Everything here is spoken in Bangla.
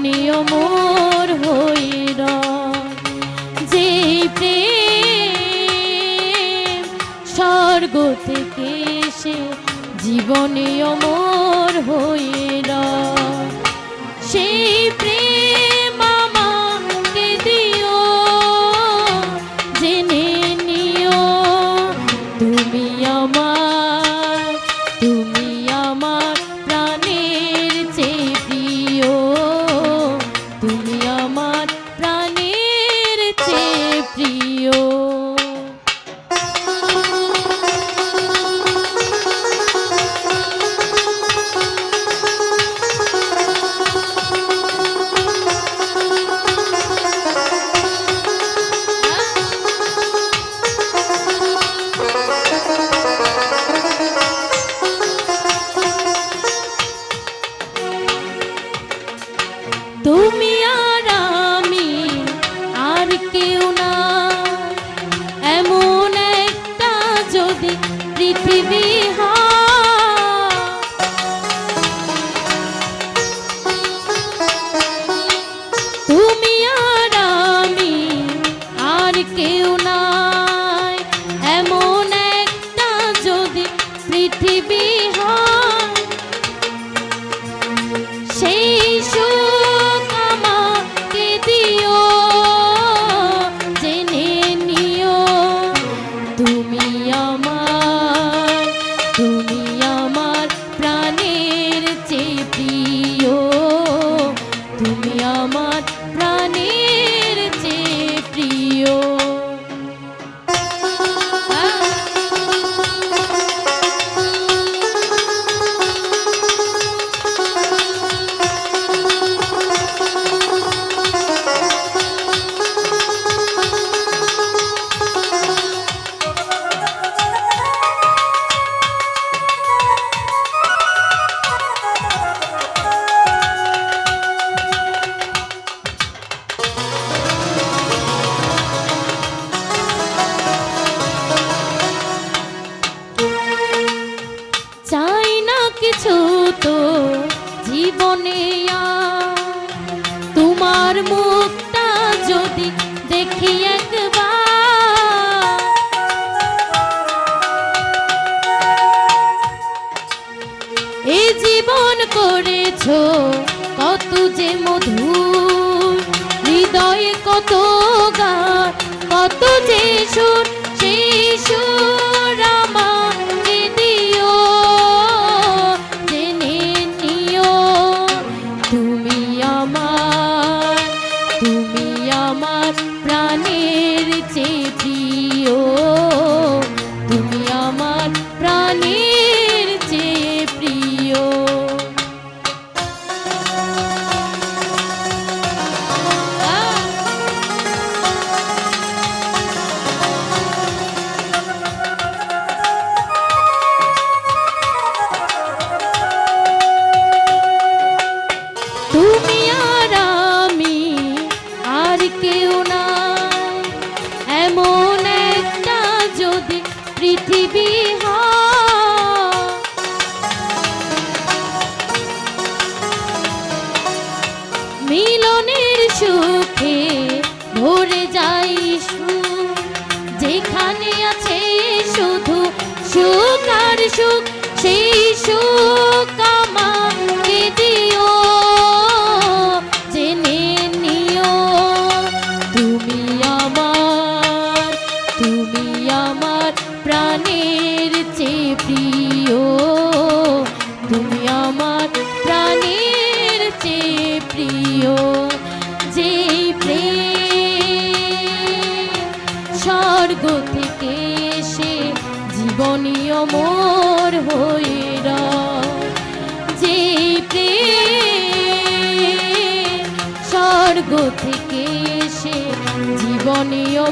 মনে অমর হইর যে প্রেম স্বর্গ থেকে সে জীবনে অমর baby. কিছু তো জীবনে তোমার মুখটা যদি দেখি একবার। এ জীবন করেছ কত যে মধু হৃদয়ে কত গান, কত যে সুর, সেই সুর 心 পৃথিবী মিলনের সুখ যে প্রেম স্বর্গ থেকে সে জীবনীয় মোর হইর যে প্রেম স্বর্গ থেকে সে জীবনীয়